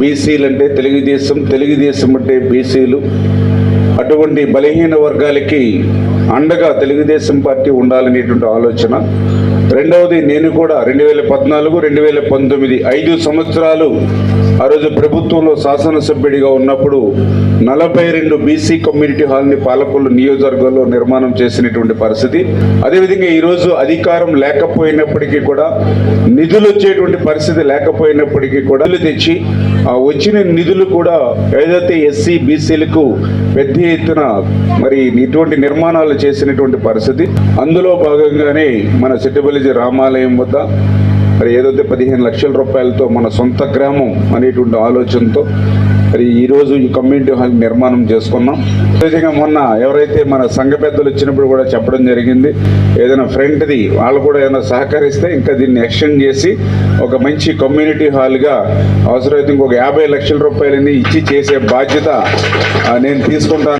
బీసీలు అంటే తెలుగుదేశం తెలుగుదేశం అంటే బీసీలు అటువంటి బలహీన వర్గాలకి అండగా తెలుగుదేశం పార్టీ ఉండాలనేటువంటి ఆలోచన. రెండవది నేను కూడా రెండు వేల పద్నాలుగు రెండు వేల పంతొమ్మిది ఐదు సంవత్సరాలు ఆ రోజు ప్రభుత్వంలో శాసనసభ్యుడిగా ఉన్నప్పుడు నలభై రెండు బీసీ కమ్యూనిటీ హాల్ని పాలకొల్లు నియోజకవర్గంలో నిర్మాణం చేసినటువంటి పరిస్థితి. అదేవిధంగా ఈరోజు అధికారం లేకపోయినప్పటికీ కూడా నిధులు వచ్చేటువంటి పరిస్థితి లేకపోయినప్పటికీ కూడా తెచ్చి వచ్చిన నిధులు కూడా ఏదైతే ఎస్సీ బీసీలకు పెద్ద ఎత్తున మరి ఇటువంటి నిర్మాణాలు చేసినటువంటి పరిస్థితి అందులో భాగంగానే మన సిట్టబలిజి రామాలయం వద్ద మరి ఏదైతే పదిహేను లక్షల రూపాయలతో మన సొంత గ్రామం అనేటువంటి ఆలోచనతో మరి ఈరోజు ఈ కమ్యూనిటీ హాల్ నిర్మాణం చేసుకున్నాం. నిజంగా మొన్న ఎవరైతే మన సంఘ పెద్దలు వచ్చినప్పుడు కూడా చెప్పడం జరిగింది ఏదైనా ఫ్రంట్ది వాళ్ళు కూడా ఏదైనా సహకరిస్తే ఇంకా దీన్ని ఎక్స్టెండ్ చేసి ఒక మంచి కమ్యూనిటీ హాల్గా అవసరమైతే ఇంకొక యాభై లక్షల రూపాయలని ఇచ్చి చేసే బాధ్యత నేను తీసుకుంటాను.